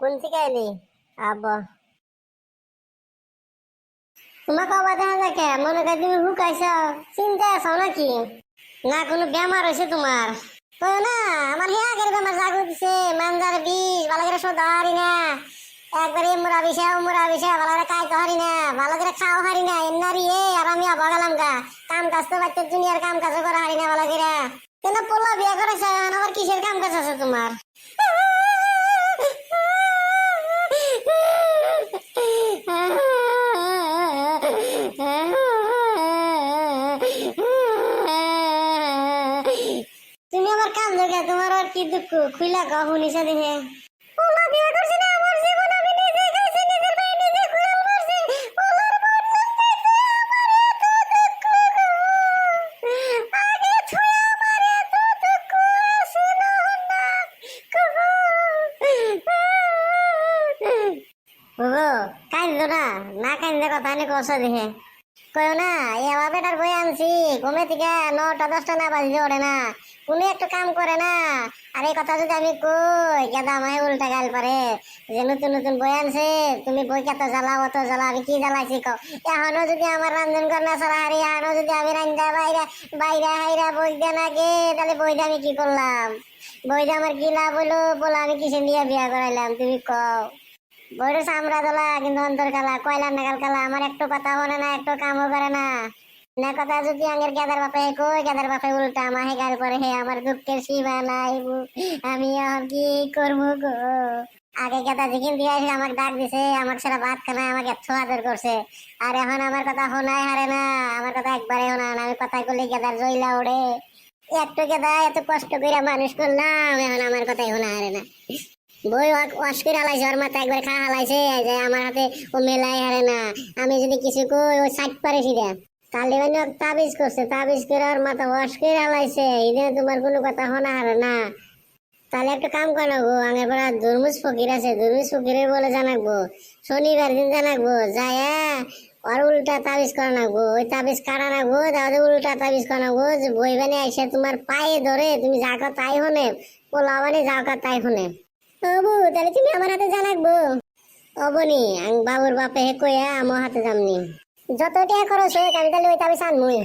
কোন থেকে আইলি আব তোমাকে দেখে মনে করি তুমি হুকাইছ চিন্তা আছো নাকি? না, কোনো বেমার হয়েছে তোমার। তো না, আমার হে আগের বেমার জাগু দিছে, মানজার বিষ, ভালো করে শোধা হারি না। একবারে মুরা বিষে মুরা ভালো করে হারি না, ভালো করে খাও হারি না এমনারি এ আর আমি গা। কাম কাজ তো বাচ্চা দুনিয়ার কাম হারি না ভালো করে। কেন পোলা বিয়ে করেছে আবার কিসের কাম কাজ আছে তোমার? তুমি আমার কাম দেখে তোমার আর কি দুঃখ? খুইলা গা শুনিছে দেখে? পোলা বিয়ে করছি না আমার জীবন আমি নিজে খাইছি নিজের ভাই নিজে খুলাল মারছি। পোলার মন লাগতেছে আমার এত দুঃখ আগে ছুঁয়ে আমার এত দুঃখ আসিল না কহু। ওগো কান্দো না না কান্দে কথা নি কষা দেখে? কয় না এ আমার বেটার বই আনছি। ঘুমে থেকে নটা, দশটা না বাজলে ওঠে না। কোনো একটা কাম করে না। আর এই কথা যদি আমি কই, গেদা আমায় উল্টা গাল পারে যে নতুন নতুন বই আনছে, তুমি বই কত জ্বালাও, অত জ্বালা আমি কি জ্বালাইছি কও? এখনও যদি আমার রান্ধন কন্যা ছাড়া হারি এখনও যদি আমি রান্ধা বাইরে বাইরে হাইরা বই দিয়ে না গে, তাহলে বই আমি কি করলাম? বই দিয়ে আমার কি লাভ হইল? বলে, আমি কিসে নিয়ে বিয়া করাইলাম, তুমি কও। বইটা চামড়া দলা কিন্তু অন্তর কালা কয়লা নাগাল কালা, আমার একটু কথা শোনে না, একটু কামও করে না। না কথা যদি আগের গেদার বাপে কই, গেদার বাপে উল্টা আমাহে গাল করে হে, আমার দুঃখের সীমা নাই আমি এখন কি করব গো? আগে গেদা যেখান দিয়ে এসে আমাকে ডাক দিছে আমার সারা ভাত খানা আমাকে এত আদর করছে। আর এখন আমার কথা শোনাই হারে না, আমার কথা একবারে শোনা না, আমি কথা করলে গেদার জইলা ওড়ে। একটু গেদা, এত কষ্ট করে মানুষ করলাম, এখন আমার কথাই শোনা হারে না। বই ওয়াশ করে হালাইছে ওর মাথা একবার খা হালাইছে যে আমার হাতে ও মেলাই হারে না। আমি যদি কিছু কই ও সাইড পারে সিধা তাহলে মানে তাবিজ করছে, তাবিজ করে ওর মাথা ওয়াশ করে হালাইছে এদিনে তোমার কোনো কথা শোনা হারে না। তাহলে একটা কাম করো গো আগে পড়া দুর্মুজ ফকির আছে, দুর্মুজ ফকিরের বলে জানাকবো। শনিবার দিন জানাকবো, যায় আর উল্টা তাবিজ করা নাকবো ওই তাবিজ কাটা নাকবো তাহলে উল্টা তাবিজ করা নাকবো বই বানিয়ে আইসে তোমার পায়ে ধরে, তুমি যা তাই হনে পোলা মানে যা তাই হনে আমার হাতে জানাকবো অবনি হাতে যত টাকা খরচ হোক আমি তাহলে ওই তাবিজ আনমুই